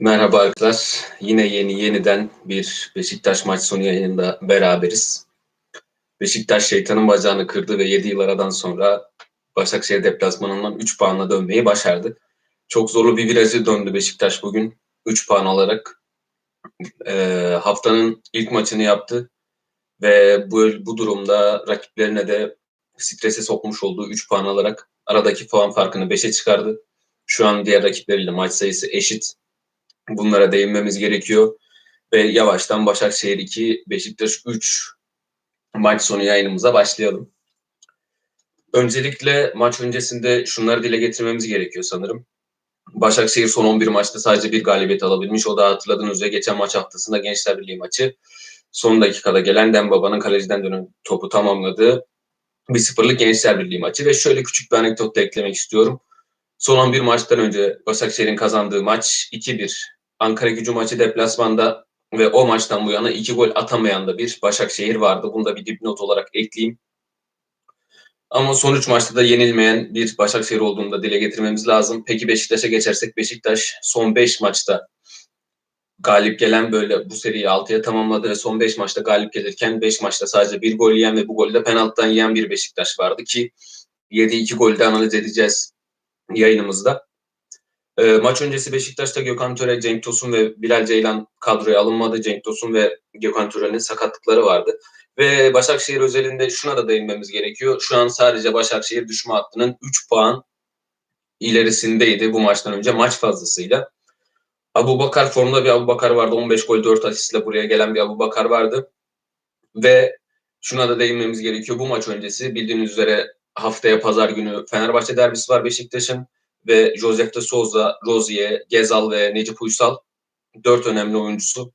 Merhaba arkadaşlar. Yine yeni yeniden bir Beşiktaş maç sonu yayınında beraberiz. Beşiktaş şeytanın bacağını kırdı ve 7 yıl aradan sonra Başakşehir deplasmanından 3 puanla dönmeyi başardı. Çok zorlu bir virajı döndü Beşiktaş bugün 3 puan alarak. E, haftanın ilk maçını yaptı ve bu, bu durumda rakiplerine de strese sokmuş olduğu 3 puan alarak aradaki puan farkını 5'e çıkardı. Şu an diğer rakipleriyle maç sayısı eşit. Bunlara değinmemiz gerekiyor. Ve yavaştan Başakşehir 2, Beşiktaş 3 maç sonu yayınımıza başlayalım. Öncelikle maç öncesinde şunları dile getirmemiz gerekiyor sanırım. Başakşehir son 11 maçta sadece bir galibiyet alabilmiş. O da hatırladığınız üzere geçen maç haftasında Gençler Birliği maçı. Son dakikada gelen Dembaba'nın kaleciden dönen topu tamamladığı bir sıfırlık Gençler Birliği maçı. Ve şöyle küçük bir anekdot da eklemek istiyorum. Son 11 maçtan önce Başakşehir'in kazandığı maç 2-1. Ankara gücü maçı deplasmanda ve o maçtan bu yana iki gol atamayan da bir Başakşehir vardı. Bunu da bir dipnot olarak ekleyeyim. Ama son üç maçta da yenilmeyen bir Başakşehir olduğunu da dile getirmemiz lazım. Peki Beşiktaş'a geçersek Beşiktaş son 5 maçta galip gelen böyle bu seriyi 6'ya tamamladı ve son 5 maçta galip gelirken 5 maçta sadece bir gol yiyen ve bu golü de penaltıdan yiyen bir Beşiktaş vardı ki 7-2 golü de analiz edeceğiz yayınımızda. E, maç öncesi Beşiktaş'ta Gökhan Töre, Cenk Tosun ve Bilal Ceylan kadroya alınmadı. Cenk Tosun ve Gökhan Töre'nin sakatlıkları vardı. Ve Başakşehir özelinde şuna da değinmemiz gerekiyor. Şu an sadece Başakşehir düşme hattının 3 puan ilerisindeydi bu maçtan önce maç fazlasıyla. Abu Bakar formda bir Abu Bakar vardı. 15 gol 4 asistle buraya gelen bir Abu Bakar vardı. Ve şuna da değinmemiz gerekiyor. Bu maç öncesi bildiğiniz üzere haftaya pazar günü Fenerbahçe derbisi var Beşiktaş'ın ve Josef de Souza, Rozier, Gezal ve Necip Uysal dört önemli oyuncusu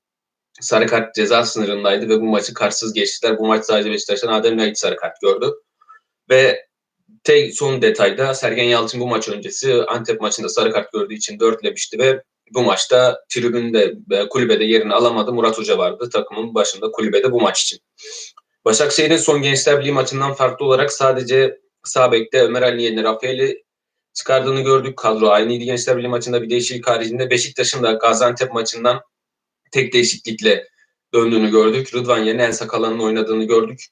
sarı kart ceza sınırındaydı ve bu maçı kartsız geçtiler. Bu maç sadece Beşiktaş'tan Adem Nait sarı kart gördü. Ve tek son detayda Sergen Yalçın bu maç öncesi Antep maçında sarı kart gördüğü için dörtlemişti ve bu maçta tribünde ve kulübede yerini alamadı. Murat Hoca vardı takımın başında kulübede bu maç için. Başakşehir'in son Gençler Birliği maçından farklı olarak sadece sağ bekte Ömer Ali yerine Rafael'i çıkardığını gördük. Kadro aynıydı Gençler Birliği maçında bir değişiklik haricinde. Beşiktaş'ın da Gaziantep maçından tek değişiklikle döndüğünü gördük. Rıdvan yerine En Sakalan'ın oynadığını gördük.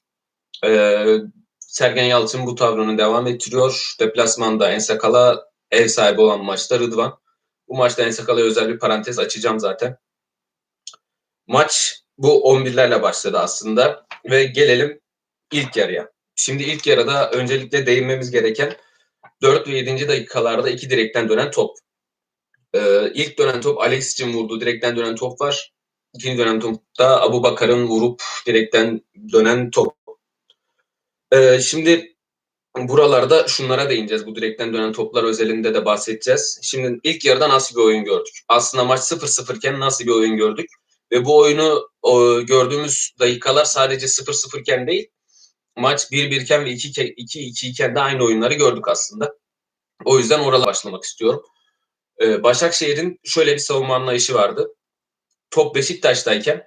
Ee, Sergen Yalçın bu tavrını devam ettiriyor. Deplasmanda En Sakala ev sahibi olan maçta Rıdvan. Bu maçta En Sakala'ya özel bir parantez açacağım zaten. Maç bu 11'lerle başladı aslında ve gelelim ilk yarıya. Şimdi ilk yarıda öncelikle değinmemiz gereken 4 ve 7. dakikalarda iki direkten dönen top. Ee, ilk dönen top Alex için vurduğu direkten dönen top var. İkinci dönen topta Abu Bakar'ın vurup direkten dönen top. Ee, şimdi buralarda şunlara değineceğiz. Bu direkten dönen toplar özelinde de bahsedeceğiz. Şimdi ilk yarıda nasıl bir oyun gördük? Aslında maç 0-0 iken nasıl bir oyun gördük? Ve bu oyunu o, gördüğümüz dakikalar sadece 0-0 iken değil, maç 1-1 iken ve 2-2 iken de aynı oyunları gördük aslında. O yüzden orala başlamak istiyorum. Ee, Başakşehir'in şöyle bir savunma anlayışı vardı. Top Beşiktaş'tayken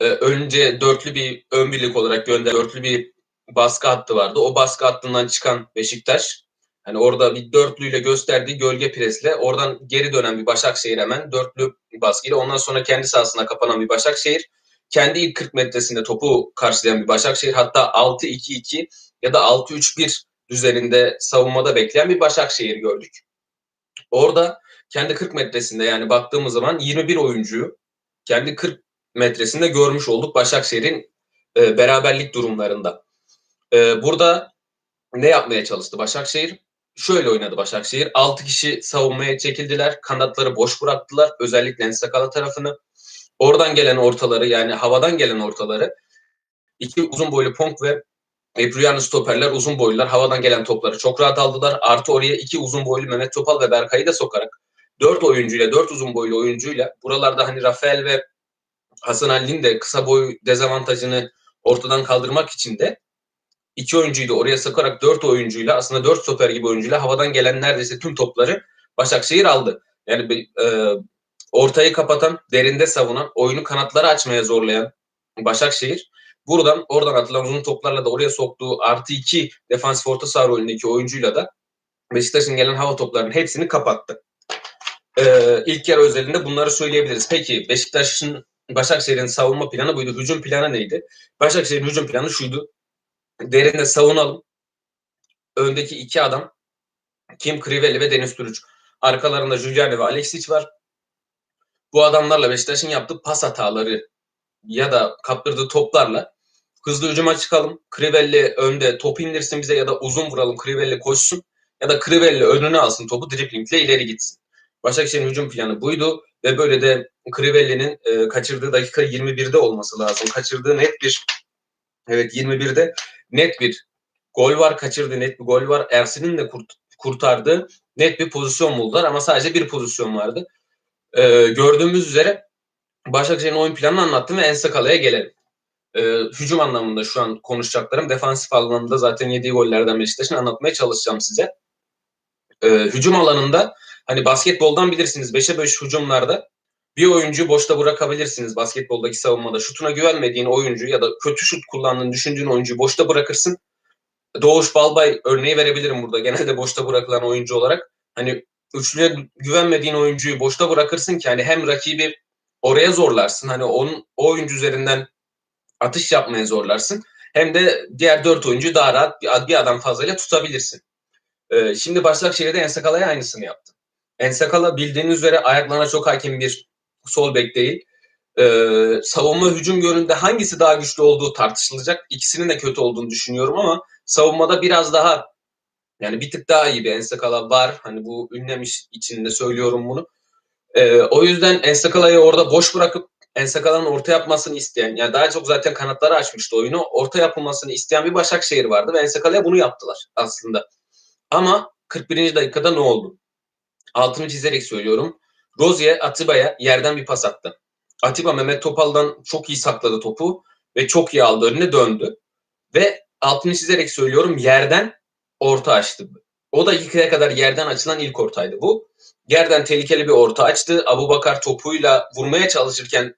e, önce dörtlü bir ön birlik olarak gönder dörtlü bir baskı hattı vardı. O baskı hattından çıkan Beşiktaş hani orada bir dörtlüyle gösterdiği gölge presle oradan geri dönen bir Başakşehir hemen dörtlü baskıyla ondan sonra kendi sahasına kapanan bir Başakşehir kendi ilk 40 metresinde topu karşılayan bir Başakşehir hatta 6-2-2 ya da 6-3-1 üzerinde savunmada bekleyen bir Başakşehir gördük. Orada kendi 40 metresinde yani baktığımız zaman 21 oyuncuyu kendi 40 metresinde görmüş olduk Başakşehir'in e, beraberlik durumlarında. E, burada ne yapmaya çalıştı Başakşehir? Şöyle oynadı Başakşehir. 6 kişi savunmaya çekildiler. Kanatları boş bıraktılar. Özellikle Ensakala tarafını. Oradan gelen ortaları yani havadan gelen ortaları iki uzun boylu Ponk ve Ebruyanlı stoperler uzun boylular havadan gelen topları çok rahat aldılar. Artı oraya iki uzun boylu Mehmet Topal ve Berkay'ı da sokarak dört oyuncuyla, dört uzun boylu oyuncuyla buralarda hani Rafael ve Hasan Ali'nin de kısa boy dezavantajını ortadan kaldırmak için de iki oyuncuyu da oraya sokarak dört oyuncuyla aslında dört stoper gibi oyuncuyla havadan gelen neredeyse tüm topları Başakşehir aldı. Yani e, ortayı kapatan, derinde savunan, oyunu kanatları açmaya zorlayan Başakşehir buradan oradan atılan uzun toplarla da oraya soktuğu artı iki defansif orta saha rolündeki oyuncuyla da Beşiktaş'ın gelen hava toplarının hepsini kapattı. Ee, ilk yarı özelinde bunları söyleyebiliriz. Peki Beşiktaş'ın Başakşehir'in savunma planı buydu. Hücum planı neydi? Başakşehir'in hücum planı şuydu. Derinde savunalım. Öndeki iki adam Kim Crivelli ve Deniz Türüç. Arkalarında Giuliani ve Alexic var. Bu adamlarla Beşiktaş'ın yaptığı pas hataları ya da kaptırdığı toplarla hızlı hücuma çıkalım. Crivelli önde top indirsin bize ya da uzun vuralım Crivelli koşsun ya da Crivelli önüne alsın topu driplingle ileri gitsin. Başakşehir'in hücum planı buydu ve böyle de Crivelli'nin e, kaçırdığı dakika 21'de olması lazım. Kaçırdığı net bir evet 21'de net bir gol var. Kaçırdığı net bir gol var. Ersin'in de kurt, kurtardığı net bir pozisyon buldular ama sadece bir pozisyon vardı. E, gördüğümüz üzere Başakşehir'in oyun planını anlattım ve Ensakala'ya gelelim. E, hücum anlamında şu an konuşacaklarım. Defansif anlamında zaten yediği gollerden Beşiktaş'ın anlatmaya çalışacağım size. E, hücum alanında hani basketboldan bilirsiniz 5'e 5 hücumlarda bir oyuncu boşta bırakabilirsiniz basketboldaki savunmada. Şutuna güvenmediğin oyuncu ya da kötü şut kullandığını düşündüğün oyuncuyu boşta bırakırsın. Doğuş Balbay örneği verebilirim burada. Genelde boşta bırakılan oyuncu olarak. Hani üçlüye güvenmediğin oyuncuyu boşta bırakırsın ki hani hem rakibi oraya zorlarsın. Hani onun o oyuncu üzerinden atış yapmaya zorlarsın. Hem de diğer dört oyuncu daha rahat bir, bir adam fazlayla tutabilirsin. Ee, şimdi Başakşehir'de Ensakala'ya aynısını yaptı. Ensakala bildiğiniz üzere ayaklarına çok hakim bir sol bek değil. Ee, savunma hücum yönünde hangisi daha güçlü olduğu tartışılacak. İkisinin de kötü olduğunu düşünüyorum ama savunmada biraz daha yani bir tık daha iyi bir Ensakala var. Hani bu ünlem içinde söylüyorum bunu. Ee, o yüzden Ensakala'yı orada boş bırakıp Ensakala'nın orta yapmasını isteyen, yani daha çok zaten kanatları açmıştı oyunu. Orta yapılmasını isteyen bir Başakşehir vardı ve Ensakala'ya bunu yaptılar aslında. Ama 41. dakikada ne oldu? Altını çizerek söylüyorum. Rozier Atiba'ya yerden bir pas attı. Atiba Mehmet Topal'dan çok iyi sakladı topu ve çok iyi aldı önüne döndü. Ve altını çizerek söylüyorum yerden orta açtı. O da dakikaya kadar yerden açılan ilk ortaydı bu. Yerden tehlikeli bir orta açtı. Abu Bakar topuyla vurmaya çalışırken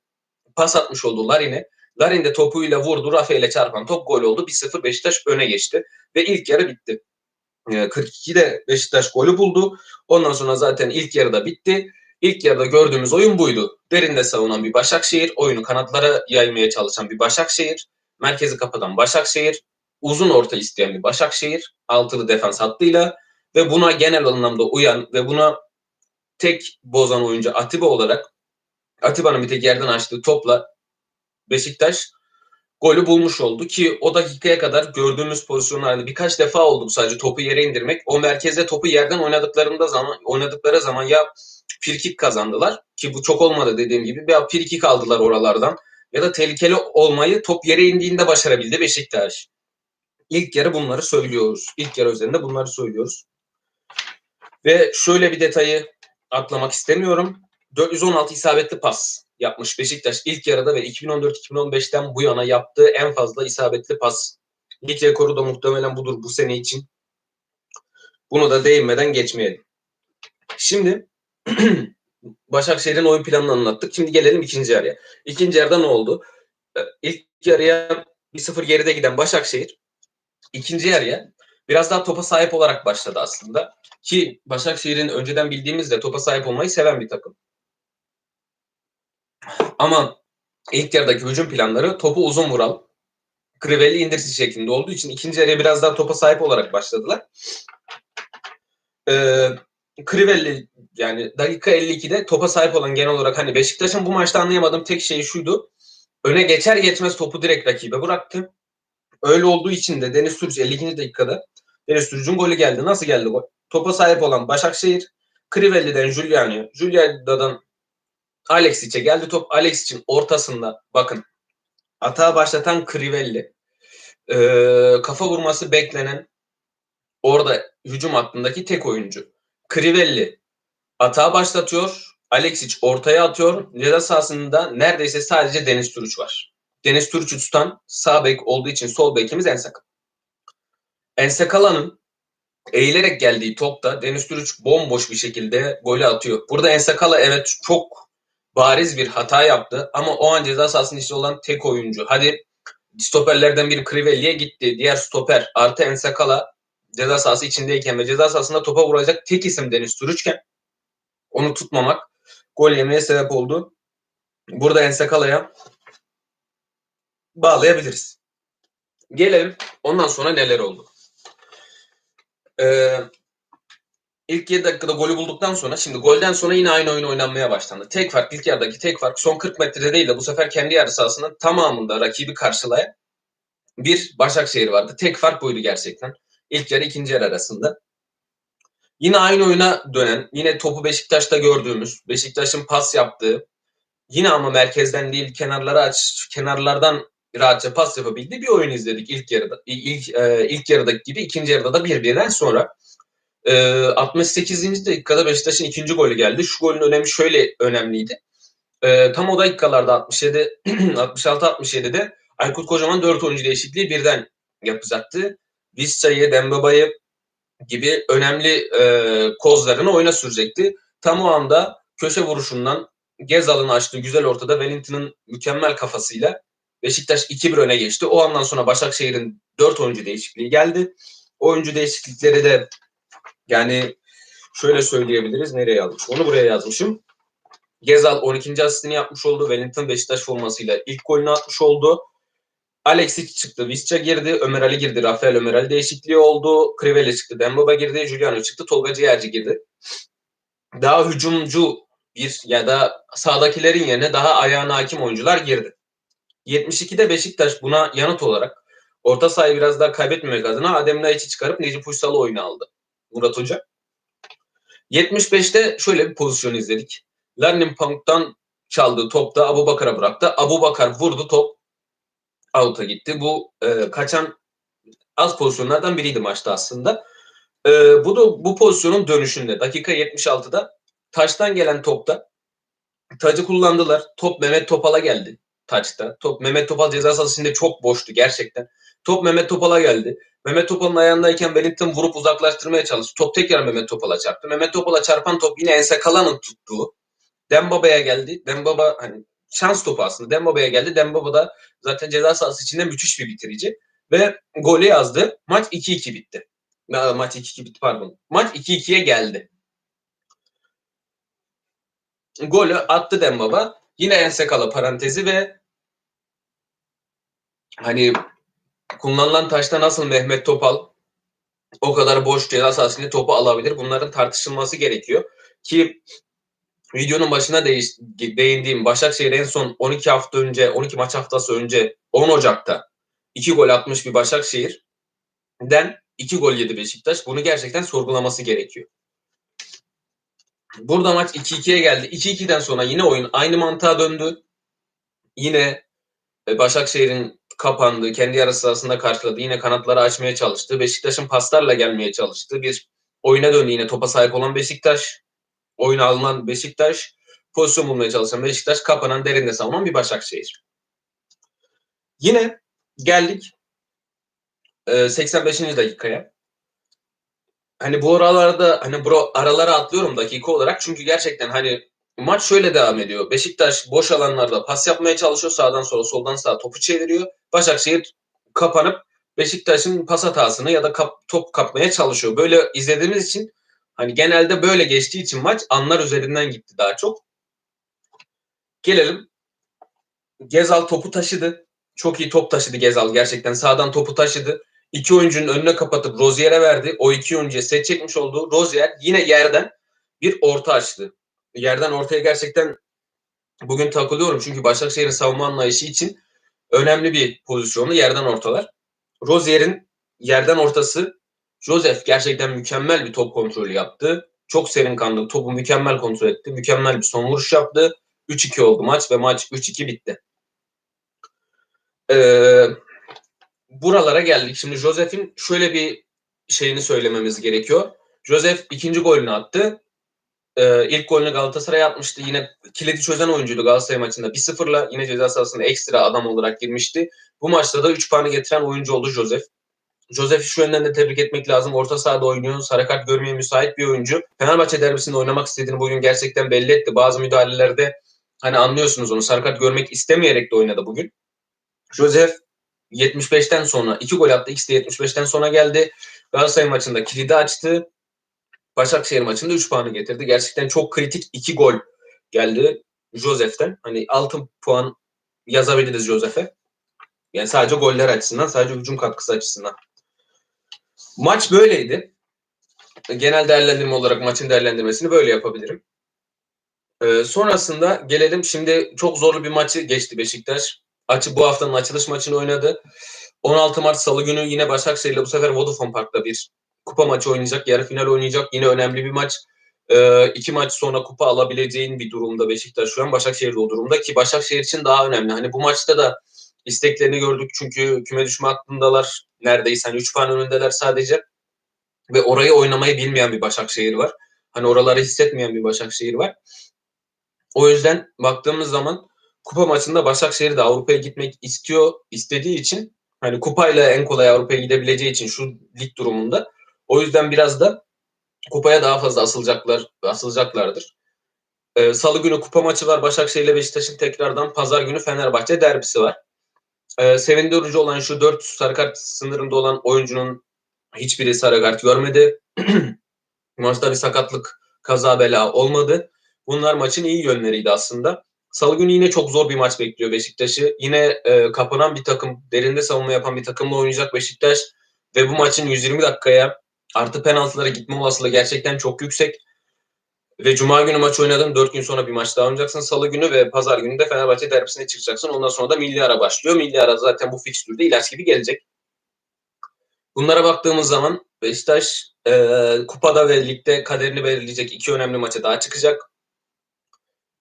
pas atmış oldu Larin'e. Larin de topuyla vurdu. Rafa ile çarpan top gol oldu. 1-0 Beşiktaş öne geçti. Ve ilk yarı bitti. 42'de ee, Beşiktaş golü buldu. Ondan sonra zaten ilk yarıda bitti. İlk yarıda gördüğümüz oyun buydu. Derinde savunan bir Başakşehir, oyunu kanatlara yaymaya çalışan bir Başakşehir, merkezi kapatan Başakşehir, uzun orta isteyen bir Başakşehir, altılı defans hattıyla ve buna genel anlamda uyan ve buna tek bozan oyuncu Atiba olarak Atiba'nın bir tek yerden açtığı topla Beşiktaş golü bulmuş oldu ki o dakikaya kadar gördüğümüz pozisyonlarda birkaç defa oldu sadece topu yere indirmek. O merkezde topu yerden oynadıklarında zaman oynadıkları zaman ya firkik kazandılar ki bu çok olmadı dediğim gibi veya firkik aldılar oralardan ya da tehlikeli olmayı top yere indiğinde başarabildi Beşiktaş. İlk yarı bunları söylüyoruz. İlk yarı üzerinde bunları söylüyoruz. Ve şöyle bir detayı atlamak istemiyorum. 416 isabetli pas yapmış Beşiktaş ilk yarıda ve 2014-2015'ten bu yana yaptığı en fazla isabetli pas. Lig rekoru da muhtemelen budur bu sene için. Bunu da değinmeden geçmeyelim. Şimdi Başakşehir'in oyun planını anlattık. Şimdi gelelim ikinci yarıya. İkinci yarıda ne oldu? İlk yarıya 1-0 geride giden Başakşehir ikinci yarıya biraz daha topa sahip olarak başladı aslında. Ki Başakşehir'in önceden bildiğimizde topa sahip olmayı seven bir takım. Ama ilk yarıdaki hücum planları topu uzun vural, Crivelli indirsi şeklinde olduğu için ikinci yarıya biraz daha topa sahip olarak başladılar. Ee, Crivelli yani dakika 52'de topa sahip olan genel olarak hani Beşiktaş'ın bu maçta anlayamadığım tek şey şuydu. Öne geçer geçmez topu direkt rakibe bıraktı. Öyle olduğu için de Deniz Türüç 52. dakikada Deniz Türüç'ün golü geldi. Nasıl geldi gol? Topa sahip olan Başakşehir, Crivelli'den Giuliano'ya, Giuliano'dan Alexic'e geldi top. Alexic'in ortasında bakın atağa başlatan Crivelli. Ee, kafa vurması beklenen orada hücum hattındaki tek oyuncu. Crivelli atağa başlatıyor. Alexic ortaya atıyor. Ceza sahasında neredeyse sadece Deniz Türüç var. Deniz Türüç'ü tutan sağ bek olduğu için sol bekimiz Ensakal. Ensakala'nın eğilerek geldiği topta Deniz Türüç bomboş bir şekilde golü atıyor. Burada Ensakala evet çok bariz bir hata yaptı ama o an ceza sahasının içinde olan tek oyuncu. Hadi stoperlerden biri Crivelli'ye gitti. Diğer stoper artı Ensakala ceza sahası içindeyken ve ceza sahasında topa vuracak tek isim Deniz Türüçken Onu tutmamak gol yemeye sebep oldu. Burada Ensekala'ya bağlayabiliriz. Gelelim ondan sonra neler oldu. Ee, ilk 7 dakikada golü bulduktan sonra şimdi golden sonra yine aynı oyun oynanmaya başlandı. Tek fark ilk yarıdaki tek fark son 40 metrede değil de bu sefer kendi yarı sahasının tamamında rakibi karşılayan bir Başakşehir vardı. Tek fark buydu gerçekten. İlk yarı ikinci yarı arasında. Yine aynı oyuna dönen, yine topu Beşiktaş'ta gördüğümüz, Beşiktaş'ın pas yaptığı, yine ama merkezden değil kenarlara aç, kenarlardan rahatça pas yapabildiği bir oyun izledik ilk yarıda. İlk, e, ilk yarıdaki gibi ikinci yarıda da birbirinden sonra. E, 68. dakikada Beşiktaş'ın ikinci golü geldi. Şu golün önemi şöyle önemliydi. E, tam o dakikalarda 67 66-67'de Aykut Kocaman 4 oyuncu değişikliği birden yapacaktı. Vissa'yı, Dembaba'yı gibi önemli e, kozlarını oyuna sürecekti. Tam o anda köşe vuruşundan Gezal'ın açtığı güzel ortada Wellington'ın mükemmel kafasıyla Beşiktaş 2-1 öne geçti. O andan sonra Başakşehir'in 4 oyuncu değişikliği geldi. Oyuncu değişiklikleri de yani şöyle söyleyebiliriz. Nereye yazmış? Onu buraya yazmışım. Gezal 12. asistini yapmış oldu. Wellington Beşiktaş formasıyla ilk golünü atmış oldu. Alexis çıktı, Visca girdi, Ömer Ali girdi, Rafael Ömer Ali değişikliği oldu. Kriveli çıktı, Dembaba girdi, Giuliano çıktı, Tolga Ciğerci girdi. Daha hücumcu bir ya da sağdakilerin yerine daha ayağına hakim oyuncular girdi. 72'de Beşiktaş buna yanıt olarak orta sahayı biraz daha kaybetmemek adına Adem Laiç'i çıkarıp Necip Uysal'ı oyuna aldı Murat Hoca. 75'te şöyle bir pozisyon izledik. Larnin Punk'tan çaldığı topta Abu Bakar'a bıraktı. Abu Bakar vurdu top out'a gitti. Bu e, kaçan az pozisyonlardan biriydi maçta aslında. E, bu da bu pozisyonun dönüşünde dakika 76'da taçtan gelen topta tacı kullandılar. Top Mehmet Topal'a geldi taçta. Top Mehmet Topal ceza sahasında çok boştu gerçekten. Top Mehmet Topal'a geldi. Mehmet Topal'ın ayağındayken Wellington vurup uzaklaştırmaya çalıştı. Top tekrar Mehmet Topal'a çarptı. Mehmet Topal'a çarpan top yine Ense Kalan'ın tuttuğu. Dembaba'ya geldi. Dembaba hani şans topu aslında. Dembaba'ya geldi. Dembaba da zaten ceza sahası içinde müthiş bir bitirici. Ve golü yazdı. Maç 2-2 bitti. Maç 2-2 bitti pardon. Maç 2-2'ye geldi. Golü attı Dembaba. Yine Ensekala parantezi ve hani kullanılan taşta nasıl Mehmet Topal o kadar boş ceza sahasında topu alabilir? Bunların tartışılması gerekiyor. Ki videonun başına değiş, değindiğim Başakşehir en son 12 hafta önce, 12 maç haftası önce 10 Ocak'ta 2 gol atmış bir Başakşehir'den 2 gol yedi Beşiktaş. Bunu gerçekten sorgulaması gerekiyor. Burada maç 2-2'ye geldi. 2-2'den sonra yine oyun aynı mantığa döndü. Yine e, Başakşehir'in kapandı, kendi yarı sahasında karşıladı. Yine kanatları açmaya çalıştı. Beşiktaş'ın paslarla gelmeye çalıştı. Bir oyuna döndü yine topa sahip olan Beşiktaş oyun alınan Beşiktaş, pozisyon bulmaya çalışan Beşiktaş, kapanan derinde savunan bir Başakşehir. Yine geldik 85. E, dakikaya. Hani bu aralarda hani bu aralara atlıyorum dakika olarak çünkü gerçekten hani maç şöyle devam ediyor. Beşiktaş boş alanlarda pas yapmaya çalışıyor. Sağdan sola, soldan sağa topu çeviriyor. Başakşehir kapanıp Beşiktaş'ın pas hatasını ya da kap, top kapmaya çalışıyor. Böyle izlediğimiz için Hani genelde böyle geçtiği için maç anlar üzerinden gitti daha çok. Gelelim. Gezal topu taşıdı. Çok iyi top taşıdı Gezal gerçekten. Sağdan topu taşıdı. İki oyuncunun önüne kapatıp Rozier'e verdi. O iki oyuncuya set çekmiş oldu. Rozier yine yerden bir orta açtı. Yerden ortaya gerçekten bugün takılıyorum. Çünkü Başakşehir'in savunma anlayışı için önemli bir pozisyonu yerden ortalar. Rozier'in yerden ortası Joseph gerçekten mükemmel bir top kontrolü yaptı. Çok serin kandı. Topu mükemmel kontrol etti. Mükemmel bir son vuruş yaptı. 3-2 oldu maç ve maç 3-2 bitti. Ee, buralara geldik. Şimdi Joseph'in şöyle bir şeyini söylememiz gerekiyor. Joseph ikinci golünü attı. Ee, ilk golünü Galatasaray atmıştı. Yine kilidi çözen oyuncuydu Galatasaray maçında. 1-0'la yine ceza sahasında ekstra adam olarak girmişti. Bu maçta da 3 puanı getiren oyuncu oldu Joseph. Josef'i şu yönden de tebrik etmek lazım. Orta sahada oynuyor. Sarı kart görmeye müsait bir oyuncu. Fenerbahçe derbisinde oynamak istediğini bugün gerçekten belli etti. Bazı müdahalelerde hani anlıyorsunuz onu. Sarı kart görmek istemeyerek de oynadı bugün. Josef 75'ten sonra iki gol attı. İkisi de 75'ten sonra geldi. Galatasaray maçında kilidi açtı. Başakşehir maçında 3 puanı getirdi. Gerçekten çok kritik 2 gol geldi Josef'ten. Hani 6 puan yazabiliriz Josef'e. Yani sadece goller açısından, sadece hücum katkısı açısından. Maç böyleydi. Genel değerlendirme olarak maçın değerlendirmesini böyle yapabilirim. Ee, sonrasında gelelim şimdi çok zorlu bir maçı geçti Beşiktaş. Açı bu haftanın açılış maçını oynadı. 16 Mart Salı günü yine Başakşehir ile bu sefer Vodafone Park'ta bir kupa maçı oynayacak. Yarı final oynayacak. Yine önemli bir maç. Ee, iki maç sonra kupa alabileceğin bir durumda Beşiktaş şu an. Başakşehir de o durumda ki Başakşehir için daha önemli. Hani bu maçta da isteklerini gördük çünkü küme düşme hakkındalar. Neredeyse hani 3 puan önündeler sadece. Ve orayı oynamayı bilmeyen bir Başakşehir var. Hani oraları hissetmeyen bir Başakşehir var. O yüzden baktığımız zaman kupa maçında Başakşehir de Avrupa'ya gitmek istiyor, istediği için hani kupayla en kolay Avrupa'ya gidebileceği için şu lig durumunda o yüzden biraz da kupaya daha fazla asılacaklar, asılacaklardır. Ee, Salı günü kupa maçı var. Başakşehir ile Beşiktaş'ın tekrardan pazar günü Fenerbahçe derbisi var. Ee, sevindirici olan şu 4 sarı kart sınırında olan oyuncunun hiçbiri sarı kart görmedi. Maçta bir sakatlık, kaza bela olmadı. Bunlar maçın iyi yönleriydi aslında. Salı günü yine çok zor bir maç bekliyor Beşiktaş'ı. Yine e, kapanan bir takım, derinde savunma yapan bir takımla oynayacak Beşiktaş. Ve bu maçın 120 dakikaya artı penaltılara gitme olasılığı gerçekten çok yüksek. Ve Cuma günü maç oynadın. 4 gün sonra bir maç daha oynayacaksın. Salı günü ve Pazar günü de Fenerbahçe derbisine çıkacaksın. Ondan sonra da milli ara başlıyor. Milli ara zaten bu fikstürde ilaç gibi gelecek. Bunlara baktığımız zaman Beşiktaş e, kupada ve ligde kaderini belirleyecek iki önemli maça daha çıkacak.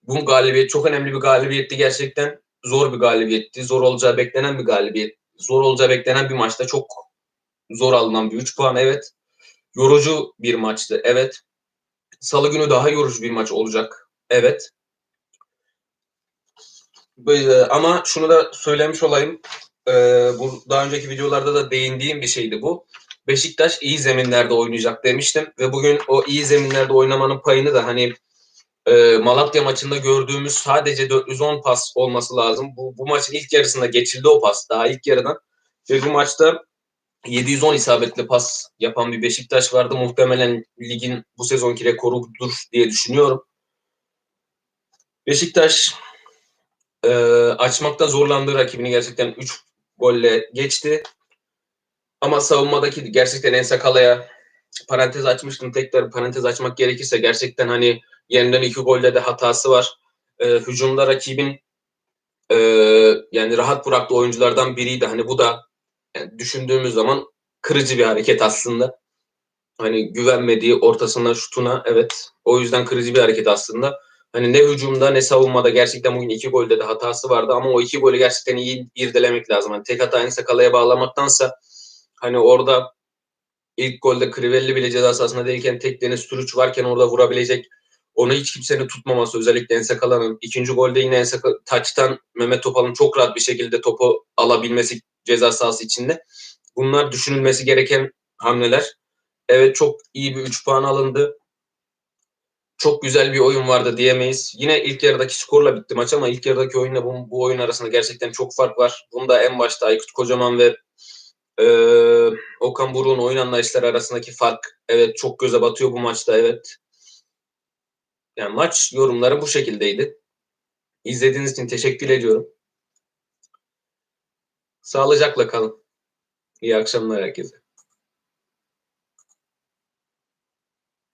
Bu galibiyet çok önemli bir galibiyetti gerçekten. Zor bir galibiyetti. Zor olacağı beklenen bir galibiyet. Zor olacağı beklenen bir maçta çok zor alınan bir 3 puan evet. Yorucu bir maçtı evet. Salı günü daha yorucu bir maç olacak. Evet. Ama şunu da söylemiş olayım. Bu daha önceki videolarda da değindiğim bir şeydi bu. Beşiktaş iyi zeminlerde oynayacak demiştim ve bugün o iyi zeminlerde oynamanın payını da hani e, Malatya maçında gördüğümüz sadece 410 pas olması lazım. Bu, bu maçın ilk yarısında geçildi o pas daha ilk yarıdan. Ve bu maçta 710 isabetli pas yapan bir Beşiktaş vardı. Muhtemelen ligin bu sezonki rekorudur diye düşünüyorum. Beşiktaş e, açmakta zorlandığı rakibini gerçekten 3 golle geçti. Ama savunmadaki gerçekten en sakalaya parantez açmıştım. Tekrar parantez açmak gerekirse gerçekten hani yeniden iki golde de hatası var. E, hücumda rakibin e, yani rahat bıraktığı oyunculardan biriydi. Hani bu da yani düşündüğümüz zaman kırıcı bir hareket aslında. Hani güvenmediği ortasına şutuna evet o yüzden kırıcı bir hareket aslında. Hani ne hücumda ne savunmada gerçekten bugün iki golde de hatası vardı ama o iki golü gerçekten iyi irdelemek lazım. Hani tek hatayı sakalaya bağlamaktansa hani orada ilk golde Crivelli bile ceza sahasında değilken tek Deniz Turuç varken orada vurabilecek onu hiç kimsenin tutmaması özellikle Ensekala'nın. ikinci golde yine Ensakala taçtan Mehmet Topal'ın çok rahat bir şekilde topu alabilmesi ceza sahası içinde. Bunlar düşünülmesi gereken hamleler. Evet çok iyi bir 3 puan alındı. Çok güzel bir oyun vardı diyemeyiz. Yine ilk yarıdaki skorla bitti maç ama ilk yarıdaki oyunla bu, bu oyun arasında gerçekten çok fark var. Bunda en başta Aykut Kocaman ve e, Okan Buruk'un oyun anlayışları arasındaki fark evet çok göze batıyor bu maçta evet. Yani maç yorumları bu şekildeydi. İzlediğiniz için teşekkür ediyorum. Sağlıcakla kalın. İyi akşamlar herkese.